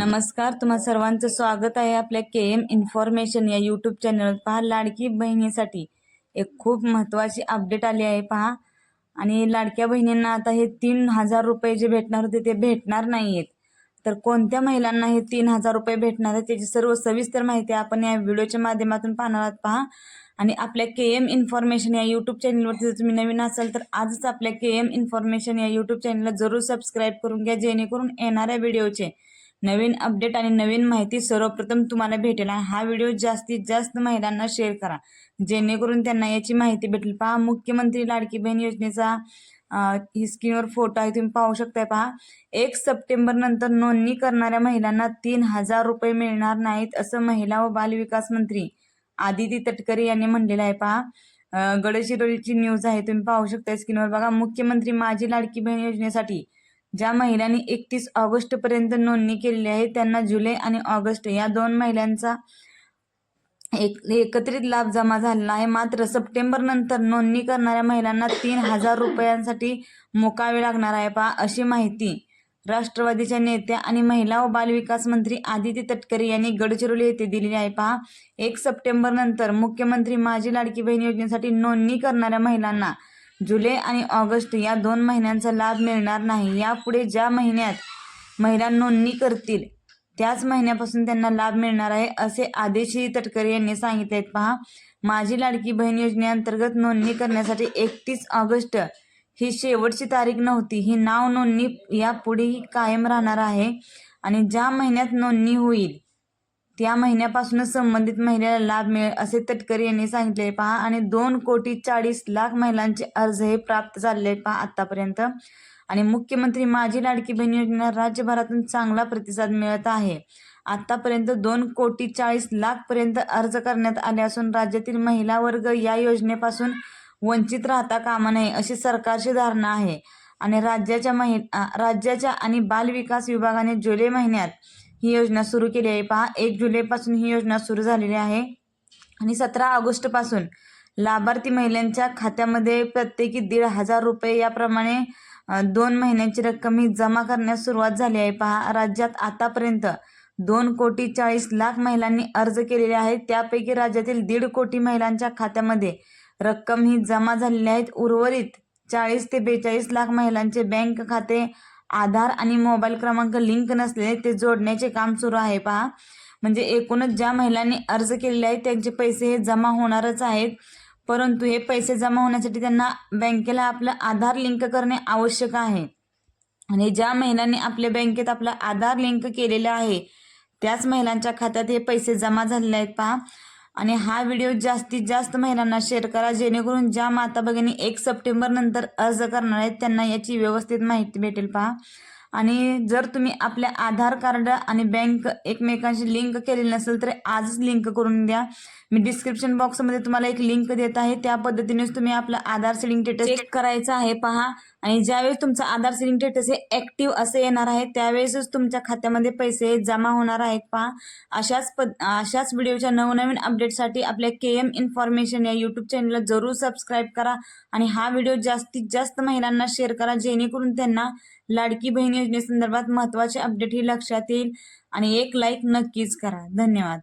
नमस्कार तुम्हा सर्वांचं स्वागत आहे आपल्या के एम इन्फॉर्मेशन या यूट्यूब चॅनलवर. पहा लाडकी बहिणीसाठी एक खूप महत्त्वाची अपडेट आली आहे पहा. आणि लाडक्या बहिणींना आता हे तीन हजार रुपये जे भेटणार होते ते भेटणार नाही आहेत तर कोणत्या महिलांना हे तीन हजार रुपये भेटणार आहेत त्याची सर्व सविस्तर माहिती आपण या व्हिडिओच्या माध्यमातून पाहणार आहात पहा. आणि आपल्या के एम इन्फॉर्मेशन या यूट्यूब चॅनलवरती जर तुम्ही नवीन असाल तर आजच आपल्या के एम इन्फॉर्मेशन या यूट्यूब चॅनलला जरूर सबस्क्राईब करून घ्या जेणेकरून येणाऱ्या व्हिडिओचे नवीन अपडेट आणि नवीन माहिती सर्वप्रथम तुम्हाला भेटेल. आणि हा व्हिडिओ जास्तीत जास्त महिलांना शेअर करा. जेणेकरून त्यांना याची माहिती भेटेल. पहा मुख्यमंत्री लाडकी बहीण योजनेचा ही स्क्रीनवर फोटो आहे. तुम्ही पाहू शकताय पहा. एक सप्टेंबर नंतर नोंदणी करणाऱ्या महिलांना तीन हजार रुपये मिळणार नाहीत असं महिला व बालविकास मंत्री आदिती तटकरे यांनी म्हणलेलं आहे पहा. गडचिरोलीची न्यूज आहे. तुम्ही पाहू शकता स्क्रीनवर बघा मुख्यमंत्री माझी लाडकी बहीण योजनेसाठी ज्या महिलांनी एकतीस ऑगस्ट पर्यंत नोंदणी केलेली आहे त्यांना जुलै आणि ऑगस्ट या दोन महिलांचा एक एकत्रित लाभ जमा झालेला आहे. मात्र सप्टेंबर नंतर नोंदणी करणाऱ्या महिलांना तीन हजार रुपयांसाठी मोकावे लागणार आहे. पहा अशी माहिती राष्ट्रवादीच्या नेत्या आणि महिला व बालविकास मंत्री आदिती तटकरे यांनी गडचिरोली येथे दिलेली आहे. पहा एक सप्टेंबर नंतर मुख्यमंत्री माझी लाडकी बहीण योजनेसाठी नोंदणी करणाऱ्या महिलांना जुलै आणि ऑगस्ट या दोन महिन्यांचा लाभ मिळणार नाही. यापुढे ज्या महिन्यात महिला नोंदणी करतील त्याच महिन्यापासून त्यांना लाभ मिळणार आहे असे आदेशही तटकरे यांनी सांगितले आहेत पहा माझी लाडकी बहीण योजनेअंतर्गत नोंदणी करण्यासाठी एकतीस ऑगस्ट ही शेवटची तारीख नव्हती. ही नाव नोंदणी यापुढेही कायम राहणार आहे आणि ज्या महिन्यात नोंदणी होईल त्या महिन्यापासूनच संबंधित महिलेला लाभ मिळेल असे तटकरे यांनी सांगितले. पहा आणि दोन कोटी चाळीस लाख महिलांचे अर्ज हे प्राप्त झाले पहा आतापर्यंत. आणि मुख्यमंत्री माझी लाडकी बहीण योजना राज्यभरातून चांगला प्रतिसाद मिळत आहे. आतापर्यंत दोन कोटी चाळीस लाख पर्यंत अर्ज करण्यात आले असून राज्यातील महिला वर्ग या योजनेपासून वंचित राहता कामा नये अशी सरकारची धारणा आहे. आणि राज्याच्या महि राज्याच्या आणि बालविकास विभागाने जुलै महिन्यात ही योजना सुरू केली आहे. पहा एक जुलैपासून ही योजना सुरू झालेली आहे. आणि सतरा ऑगस्टपासून लाभार्थी महिलांच्या खात्यामध्ये प्रत्येकी दीड हजार रुपये याप्रमाणे दोन महिन्यांची रक्कम ही जमा करण्यास सुरुवात झाली आहे. पहा राज्यात आतापर्यंत दोन कोटी चाळीस लाख महिलांनी अर्ज केलेले आहेत. त्यापैकी राज्यातील दीड कोटी महिलांच्या खात्यामध्ये रक्कम ही जमा झालेली आहेत उर्वरित चाळीस ते बेचाळीस लाख महिलांचे बँक खाते आधार आणि मोबाईल क्रमांक लिंक नसलेले ते जोडण्याचे काम सुरू आहे पहा. म्हणजे एकूणच ज्या महिलांनी अर्ज केलेले आहेत त्यांचे पैसे हे जमा होणारच आहेत. परंतु हे पैसे जमा होण्यासाठी त्यांना बँकेला आपलं आधार लिंक करणे आवश्यक आहे. आणि ज्या महिलांनी आपल्या बँकेत आपलं आधार लिंक केलेलं आहे त्याच महिलांच्या खात्यात हे पैसे जमा झालेले आहेत पहा. आणि हा व्हिडिओ जास्तीत जास्त महिलांना शेअर करा जेणेकरून ज्या माता भगिनी एक सप्टेंबर नंतर अर्ज करणार आहेत त्यांना याची व्यवस्थित माहिती भेटेल पहा. आणि जर तुम्ही आपल्या आधार कार्ड आणि बँक एकमेकांशी लिंक केलेली नसेल तर आजच लिंक करून द्या. मी डिस्क्रिप्शन बॉक्समध्ये तुम्हाला एक लिंक देत आहे. त्या पद्धतीनेच तुम्ही आपलं आधार सिलिंग स्टेटस चेक करायचं आहे पहा. आणि ज्यावेळेस तुमचं आधार सिलिंग स्टेटस हे ॲक्टिव्ह असे येणार आहे त्यावेळेसच तुमच्या खात्यामध्ये पैसे जमा होणार आहेत पहा. अशाच पद अशाच व्हिडिओच्या नवनवीन अपडेट अपडेटसाठी आपल्या के एम इन्फॉर्मेशन या यूट्यूब चॅनलला जरूर सबस्क्राईब करा. आणि हा व्हिडिओ जास्तीत जास्त महिलांना शेअर करा जेणेकरून त्यांना लाडकी बहीण योजनेसंदर्भात महत्त्वाचे अपडेट ही लक्षात येईल. आणि एक लाईक नक्कीच करा. धन्यवाद.